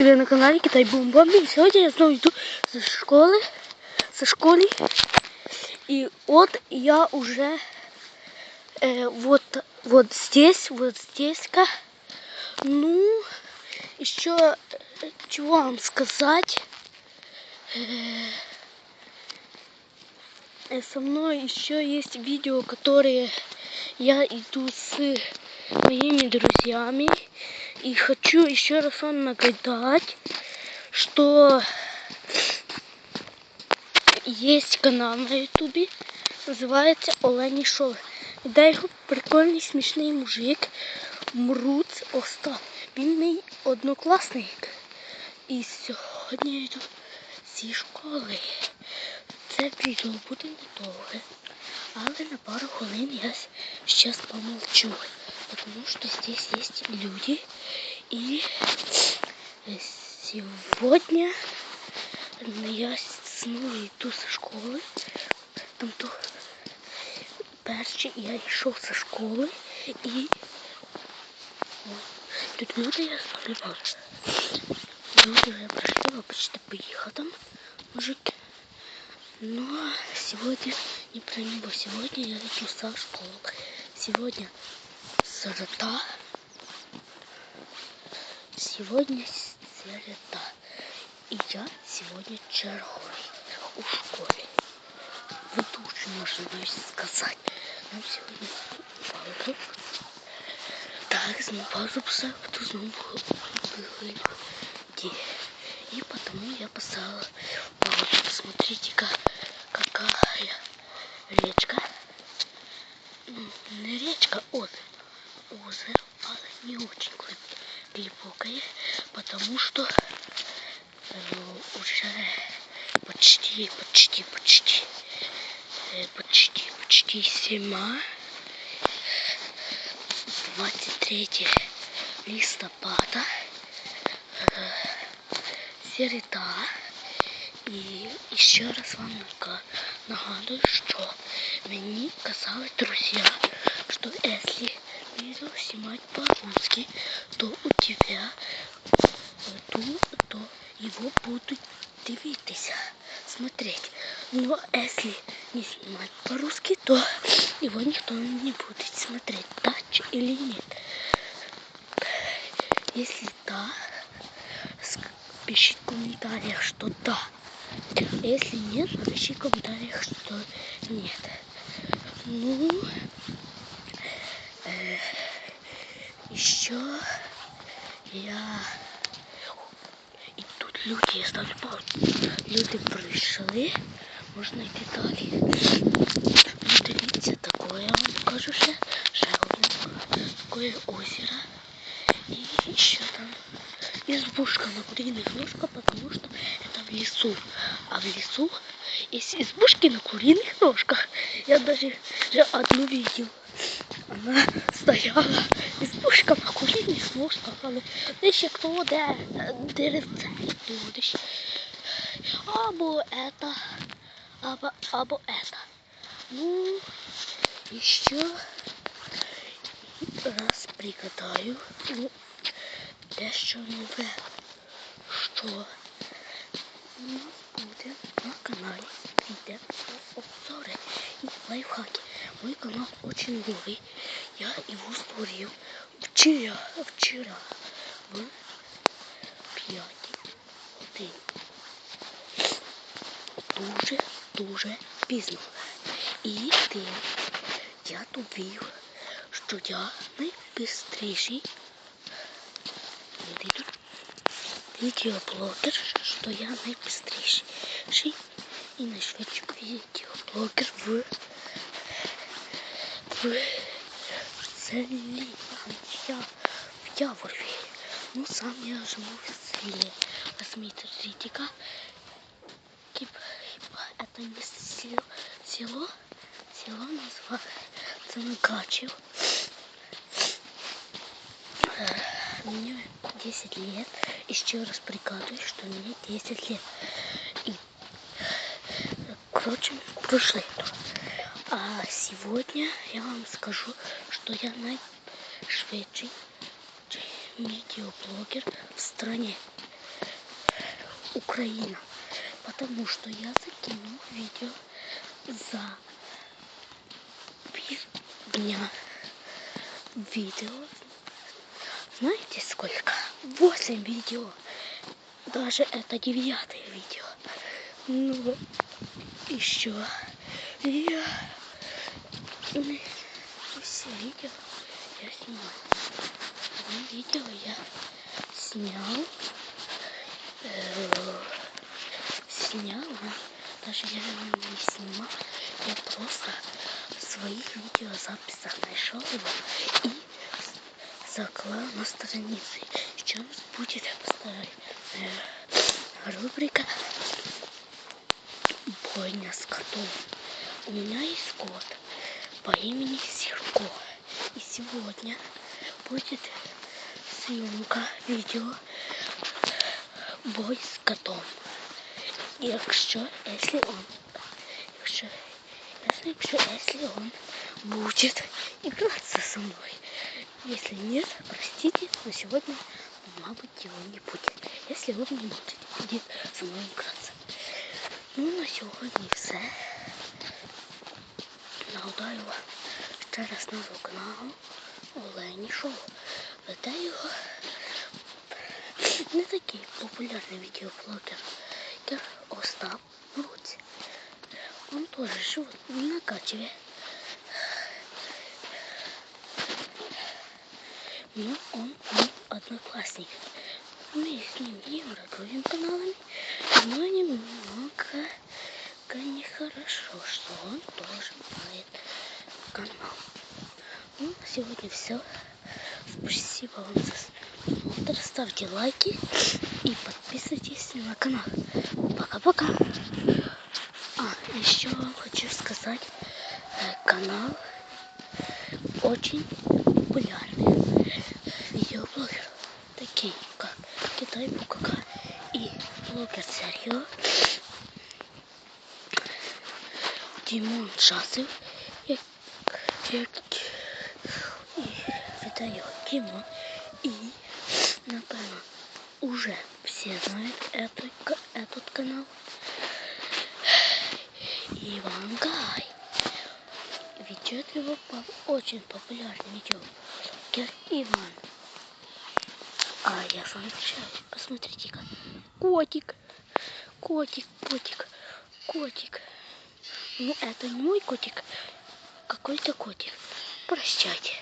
Ви на каналі Китай Бум Бомбі. Сьогодні я знову йду з школи, з школи. И вот я уже э, вот, вот здесь, вот здесь-ка. Ну, еще э, чего вам сказать. Э, э, со мной еще есть видео, которые я иду с моими друзьями. И хочу еще раз вам нагадать, что есть канал на ютубе, называется Олені Шоу. Де його прикольний смішний мужик Мруц Остап. Він мій однокласник. І сьогодні я йду зі школи. Це відео буде недовге. Але на пару хвилин я сейчас помолчу. Потому что здесь есть люди. И сегодня я снова иду со школы. Там то перший я йшов зі школи і тут люди я спалював. Люди вже прийшли, почти поїхав там мужик. Но сегодня не про него. Сегодня я иду со школы. Сегодня среда. Сегодня среда. И я сегодня черговый у школе. Ведущий, можно сказать. Нам сегодня паузу. Так, знову паузу поставил, потом снова было где. И потому я поставила паузу. Посмотрите-ка, какая речка. Не речка, озеро Озеро, але не очень глубокое, потому что э, уже почти, почти, почти, э, почти, почти зима. 23 листопада. Э, середа. І ще раз вам нагадую, що мені казали друзі, що якщо видео снимать по-русски, то у тебя то, то его будут дивитися, смотреть. Но если не снимать по-русски, то его никто не будет смотреть, да или нет. Если да, пиши в комментариях, что да. Если нет, напиши в комментариях, что нет. Ну, еще я... І тут люди, я ставлю паузу. Люди прийшли, можна йти далі. Ну, дивіться, таке, я вам покажу ще. Ще одне таке озеро. І ще там избушка на куриных ножках, потому что это в лесу. А в лесу есть избушки на куриных ножках. Я даже уже одну видел. Она стояла, избушка на куриных ножках, але ще хто де деревце будеш. Або это, або, або это. Ну, еще раз пригадаю. Ну, дещо нове, що у нас буде на каналі йде обзори і лайфхаки. Мой канал очень новий. Я його створив вчора, вчора в 5 годині. Дуже-дуже пізно. І я довів, що я найбистріший видеоблогер, что я найбыстрейший и найшвидший видеоблогер в, в, селі я, в Яворві. Ну, сам я живу в селе. Возьмите Ритика. Типа, это не село, село, село называется Накачев. Мне 10 лет. Еще раз прикладываю, что мне 10 лет. И, короче, прошлый. А сегодня я вам скажу, что я найшвидший видеоблогер в стране. Украина. Потому что я закинул видео за дня видео. Знаете сколько? 8 видео. Даже это девятое видео. Ну, еще я все видео я снимаю. Одно видео я снял. Э, снял, даже я не снимал. Я просто свои видеозаписях нашел его и заклал на странице. Сейчас будет рубрика «Бойня с котом». У меня есть кот по имени Сирко. И сегодня будет съемка видео «Бой с котом». Якщо, если он, якщо если он будет играться со мной. Если нет, простите, но сегодня, мабуть, его не будет. Если он не будет, будет со мной играться. Ну, на сьогодні все. Нагадаю ще раз назву каналу Олені Шоу. Веде його не такий популярний відеоблогер, як Остап Бруць. Он тоже живет на Качеве. Но он мой одноклассник. Мы с ним не враждуем каналами, но немного нехорошо, что он тоже знает канал. Ну, на сегодня все. Спасибо вам за просмотр. Ставьте лайки и подписывайтесь на канал. Пока-пока. еще вам хочу сказать, канал очень популярный видеоблогер, такие как Китай Букака и блогер Серьё, Димон и, и видео Димон и, напевно, уже все знают этот, этот канал. Ивангай. Ведет его по очень популярный видео. Кер Иван. А я вами прощаюсь. Посмотрите-ка. Котик. Котик, котик, котик. Ну, это не мой котик. Какой-то котик. Прощайте.